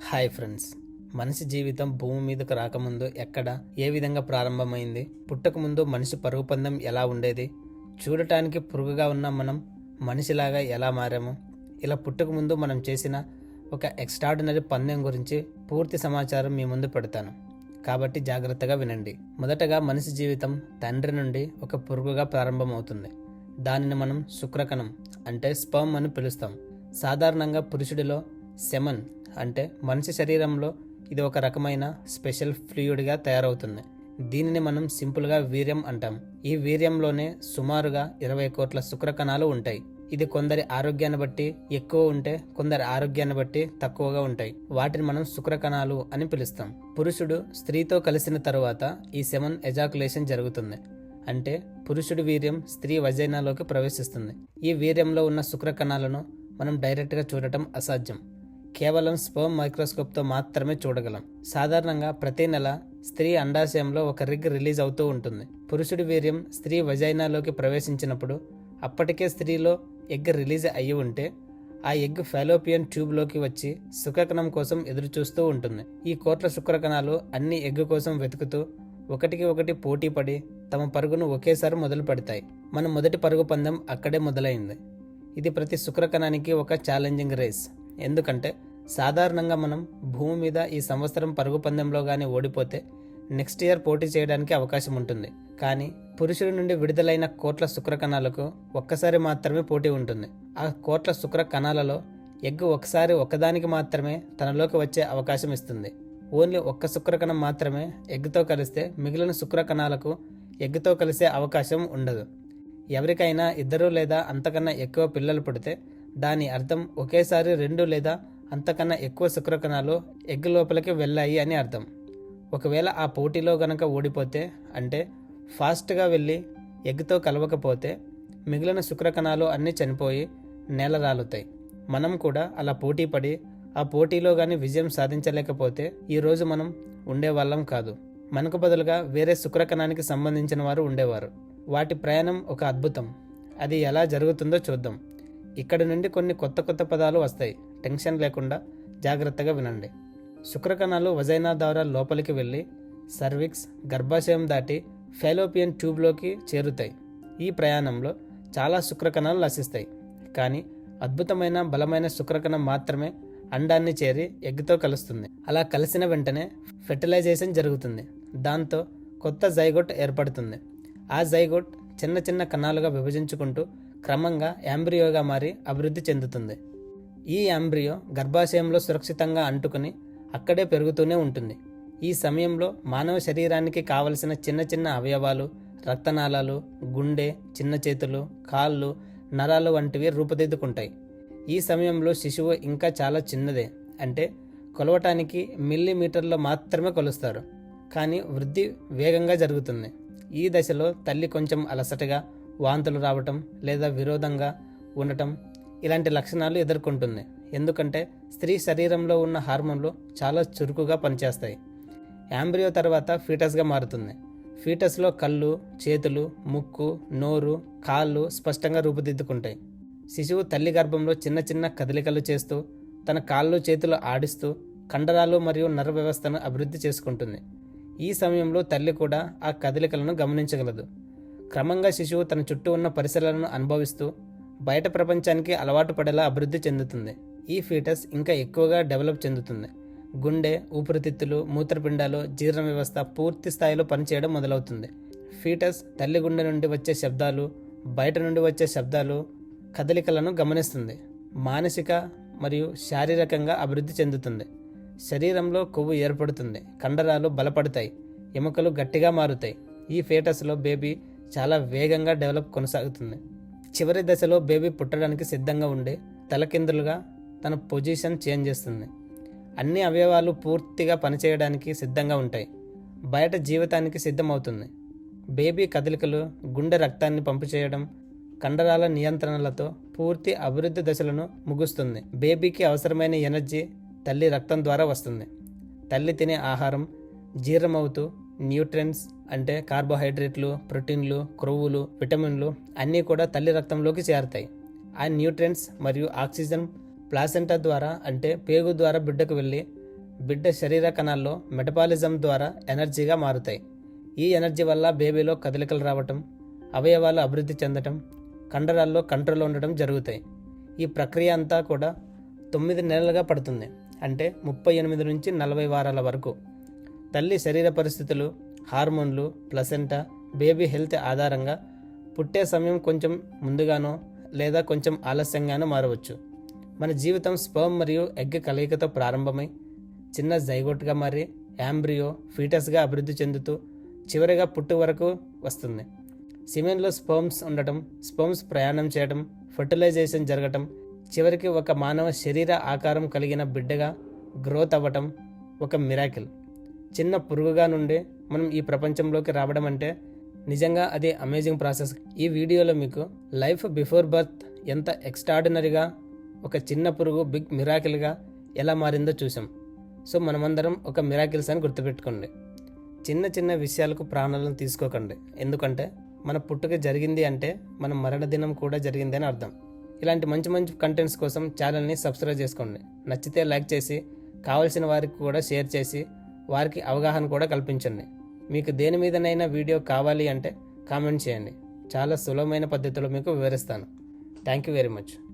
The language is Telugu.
Hi friends. మనిషి జీవితం భూమి మీదకు రాకముందు ఎక్కడ ఏ విధంగా ప్రారంభమైంది పుట్టకముందు మనిషి పరుగు పందెం ఎలా ఉండేది చూడటానికి పురుగుగా ఉన్న మనం మనిషిలాగా ఎలా మారాము ఇలా పుట్టకముందు మనం చేసిన ఒక ఎక్స్ట్రాడినరీ పందెం గురించి పూర్తి సమాచారం మీ ముందు పెడతాను. కాబట్టి జాగ్రత్తగా వినండి. మొదటగా మనిషి జీవితం తండ్రి నుండి ఒక పురుగుగా ప్రారంభమవుతుంది. దానిని మనం శుక్రకణం అంటే స్పర్మ్ అని పిలుస్తాం. సాధారణంగా పురుషుడిలో సెమన్ అంటే మనిషి శరీరంలో ఇది ఒక రకమైన స్పెషల్ ఫ్లూయిడ్గా తయారవుతుంది. దీనిని మనం సింపుల్గా వీర్యం అంటాం. ఈ వీర్యంలోనే సుమారుగా ఇరవై కోట్ల శుక్రకణాలు ఉంటాయి. ఇది కొందరి ఆరోగ్యాన్ని బట్టి ఎక్కువ ఉంటే కొందరి ఆరోగ్యాన్ని బట్టి తక్కువగా ఉంటాయి. వాటిని మనం శుక్రకణాలు అని పిలుస్తాం. పురుషుడు స్త్రీతో కలిసిన తరువాత ఈ సెమన్ ఎజాకులేషన్ జరుగుతుంది. అంటే పురుషుడి వీర్యం స్త్రీ వజైనాలోకి ప్రవేశిస్తుంది. ఈ వీర్యంలో ఉన్న శుక్రకణాలను మనం డైరెక్ట్గా చూడటం అసాధ్యం. కేవలం స్పర్మ్ మైక్రోస్కోప్తో మాత్రమే చూడగలం. సాధారణంగా ప్రతి నెల స్త్రీ అండాశయంలో ఒక రిగ్ రిలీజ్ అవుతూ ఉంటుంది. పురుషుడి వీర్యం స్త్రీ వజైనాలోకి ప్రవేశించినప్పుడు అప్పటికే స్త్రీలో ఎగ్ రిలీజ్ అయ్యి ఉంటే ఆ ఎగ్ ఫెలోపియన్ ట్యూబ్లోకి వచ్చి శుక్రకణం కోసం ఎదురుచూస్తూ ఉంటుంది. ఈ కోట్ల శుక్రకణాలు అన్ని ఎగ్ కోసం వెతుకుతూ ఒకటికి ఒకటి పోటీ పడి తమ పరుగును ఒకేసారి మొదలు పెడతాయి. మన మొదటి పరుగు పందెం అక్కడే మొదలైంది. ఇది ప్రతి శుక్రకణానికి ఒక ఛాలెంజింగ్ రేస్. ఎందుకంటే సాధారణంగా మనం భూమి మీద ఈ సంవత్సరం పరుగు పందెంలో కానీ ఓడిపోతే నెక్స్ట్ ఇయర్ పోటీ చేయడానికి అవకాశం ఉంటుంది. కానీ పురుషుడి నుండి విడుదలైన కోట్ల శుక్ర కణాలకు ఒక్కసారి మాత్రమే పోటీ ఉంటుంది. ఆ కోట్ల శుక్ర కణాలలో ఎగ్గు ఒకసారి ఒకదానికి మాత్రమే తనలోకి వచ్చే అవకాశం ఇస్తుంది. ఓన్లీ ఒక్క శుక్రకణం మాత్రమే ఎగ్గుతో కలిస్తే మిగిలిన శుక్రకణాలకు ఎగ్గుతో కలిసే అవకాశం ఉండదు. ఎవరికైనా ఇద్దరు లేదా అంతకన్నా ఎక్కువ పిల్లలు పుడితే దాని అర్థం ఒకేసారి రెండు లేదా అంతకన్నా ఎక్కువ శుక్రకణాలు ఎగ్ లోపలికి వెళ్ళాయి అని అర్థం. ఒకవేళ ఆ పోటీలో గనక ఓడిపోతే అంటే ఫాస్ట్గా వెళ్ళి ఎగ్తో కలవకపోతే మిగిలిన శుక్రకణాలు అన్నీ చనిపోయి నేల రాలుతాయి. మనం కూడా అలా పోటీ పడి ఆ పోటీలో కానీ విజయం సాధించలేకపోతే ఈరోజు మనం ఉండేవాళ్ళం కాదు. మనకు బదులుగా వేరే శుక్రకణానికి సంబంధించిన వారు ఉండేవారు. వాటి ప్రయాణం ఒక అద్భుతం. అది ఎలా జరుగుతుందో చూద్దాం. ఇక్కడ నుండి కొన్ని కొత్త కొత్త పదాలు వస్తాయి. టెన్షన్ లేకుండా జాగ్రత్తగా వినండి. శుక్రకణాలు వజైనా ద్వారా లోపలికి వెళ్ళి సర్విక్స్ గర్భాశయం దాటి ఫెలోపియన్ ట్యూబ్లోకి చేరుతాయి. ఈ ప్రయాణంలో చాలా శుక్రకణాలు నశిస్తాయి. కానీ అద్భుతమైన బలమైన శుక్రకణం మాత్రమే అండాన్ని చేరి ఎగ్తో కలుస్తుంది. అలా కలిసిన వెంటనే ఫెర్టిలైజేషన్ జరుగుతుంది. దాంతో కొత్త జైగోట్ ఏర్పడుతుంది. ఆ జైగోట్ చిన్న చిన్న కణాలుగా విభజించుకుంటూ క్రమంగా యాంబ్రియోగా మారి అభివృద్ధి చెందుతుంది. ఈ యాంబ్రియో గర్భాశయంలో సురక్షితంగా అంటుకుని అక్కడే పెరుగుతూనే ఉంటుంది. ఈ సమయంలో మానవ శరీరానికి కావలసిన చిన్న చిన్న అవయవాలు రక్తనాళాలు గుండె చిన్న చేతులు కాళ్ళు నరాలు వంటివి రూపుదిద్దుకుంటాయి. ఈ సమయంలో శిశువు ఇంకా చాలా చిన్నదే. అంటే కొలవటానికి మిల్లీమీటర్లో మాత్రమే కొలుస్తారు. కానీ వృద్ధి వేగంగా జరుగుతుంది. ఈ దశలో తల్లి కొంచెం అలసటగా వాంతులు రావటం లేదా విరోధంగా ఉండటం ఇలాంటి లక్షణాలు ఎదుర్కొంటుంది. ఎందుకంటే స్త్రీ శరీరంలో ఉన్న హార్మోన్లు చాలా చురుకుగా పనిచేస్తాయి. యాంబ్రియో తర్వాత ఫీటస్గా మారుతుంది. ఫీటస్లో కళ్ళు చేతులు ముక్కు నోరు కాళ్ళు స్పష్టంగా రూపుదిద్దుకుంటాయి. శిశువు తల్లి గర్భంలో చిన్న చిన్న కదలికలు చేస్తూ తన కాళ్ళు చేతులు ఆడిస్తూ కండరాలు మరియు నర వ్యవస్థను అభివృద్ధి చేసుకుంటుంది. ఈ సమయంలో తల్లి కూడా ఆ కదలికలను గమనించగలదు. క్రమంగా శిశువు తన చుట్టూ ఉన్న పరిసరాలను అనుభవిస్తూ బయట ప్రపంచానికి అలవాటు పడేలా అభివృద్ధి చెందుతుంది. ఈ ఫీటస్ ఇంకా ఎక్కువగా డెవలప్ చెందుతుంది. గుండె ఊపిరితిత్తులు మూత్రపిండాలు జీర్ణ వ్యవస్థ పూర్తి స్థాయిలో పనిచేయడం మొదలవుతుంది. ఫీటస్ తల్లి గుండె నుండి వచ్చే శబ్దాలు బయట నుండి వచ్చే శబ్దాలు కదలికలను గమనిస్తుంది. మానసిక మరియు శారీరకంగా అభివృద్ధి చెందుతుంది. శరీరంలో కొవ్వు ఏర్పడుతుంది. కండరాలు బలపడతాయి. ఎముకలు గట్టిగా మారుతాయి. ఈ ఫేటస్లో బేబీ చాలా వేగంగా డెవలప్ కొనసాగుతుంది. చివరి దశలో బేబీ పుట్టడానికి సిద్ధంగా ఉండి తలకిందులుగా తన పొజిషన్ చేంజ్ చేస్తుంది. అన్ని అవయవాలు పూర్తిగా పనిచేయడానికి సిద్ధంగా ఉంటాయి. బయట జీవితానికి సిద్ధమవుతుంది. బేబీ కదలికలు గుండె రక్తాన్ని పంపు చేయడం కండరాల నియంత్రణలతో పూర్తి అభివృద్ధి దశలను ముగుస్తుంది. బేబీకి అవసరమైన ఎనర్జీ తల్లి రక్తం ద్వారా వస్తుంది. తల్లి తినే ఆహారం జీర్ణమవుతూ న్యూట్రియన్స్ అంటే కార్బోహైడ్రేట్లు ప్రోటీన్లు క్రొవ్వులు విటమిన్లు అన్నీ కూడా తల్లి రక్తంలోకి చేరుతాయి. ఆ న్యూట్రియన్స్ మరియు ఆక్సిజన్ ప్లాసెంటా ద్వారా అంటే పేగు ద్వారా బిడ్డకు వెళ్ళి బిడ్డ శరీర కణాల్లో మెటబాలిజం ద్వారా ఎనర్జీగా మారుతాయి. ఈ ఎనర్జీ వల్ల బేబీలో కదలికలు రావటం అవయవాలు అభివృద్ధి చెందటం కండరాల్లో కంట్రోల్ ఉండటం జరుగుతాయి. ఈ ప్రక్రియ అంతా కూడా తొమ్మిది నెలలుగా పడుతుంది అంటే ముప్పై ఎనిమిది నుంచి నలభై వారాల వరకు. తల్లి శరీర పరిస్థితులు హార్మోన్లు ప్లసెంటా బేబీ హెల్త్ ఆధారంగా పుట్టే సమయం కొంచెం ముందుగానో లేదా కొంచెం ఆలస్యంగానో మారవచ్చు. మన జీవితం స్పర్మ్ మరియు ఎగ్ కలయికతో ప్రారంభమై చిన్న జైగోట్గా మారి యాంబ్రియో ఫీటస్గా అభివృద్ధి చెందుతూ చివరిగా పుట్టు వరకు వస్తుంది. సిమెన్లో స్పర్మ్స్ ఉండటం స్పర్మ్స్ ప్రయాణం చేయడం ఫర్టిలైజేషన్ జరగటం చివరికి ఒక మానవ శరీర ఆకారం కలిగిన బిడ్డగా గ్రోత్ అవ్వటం ఒక మిరాకిల్. చిన్న పురుగుగా నుండి మనం ఈ ప్రపంచంలోకి రావడం అంటే నిజంగా అది అమేజింగ్ ప్రాసెస్ ఈ వీడియోలో మీకు లైఫ్ బిఫోర్ బర్త్ ఎంత ఎక్స్ట్రాడినరీగా ఒక చిన్న పురుగు బిగ్ మిరాకిల్గా ఎలా మారిందో చూసాం సో మనమందరం ఒక మిరాకిల్స్ అని గుర్తుపెట్టుకోండి. చిన్న చిన్న విషయాలకు ప్రాణాలను తీసుకోకండి. ఎందుకంటే మన పుట్టుక జరిగింది అంటే మన మరణ దినం కూడా జరిగింది అని అర్థం. ఇలాంటి మంచి మంచి కంటెంట్స్ కోసం ఛానల్ని సబ్స్క్రైబ్ చేసుకోండి. నచ్చితే లైక్ చేసి కావాల్సిన వారికి కూడా షేర్ చేసి వారికి అవగాహన కూడా కల్పించండి. మీకు దేని మీదనైనా వీడియో కావాలి అంటే కామెంట్ చేయండి. చాలా సులభమైన పద్ధతిలో మీకు వివరిస్తాను. Thank you very much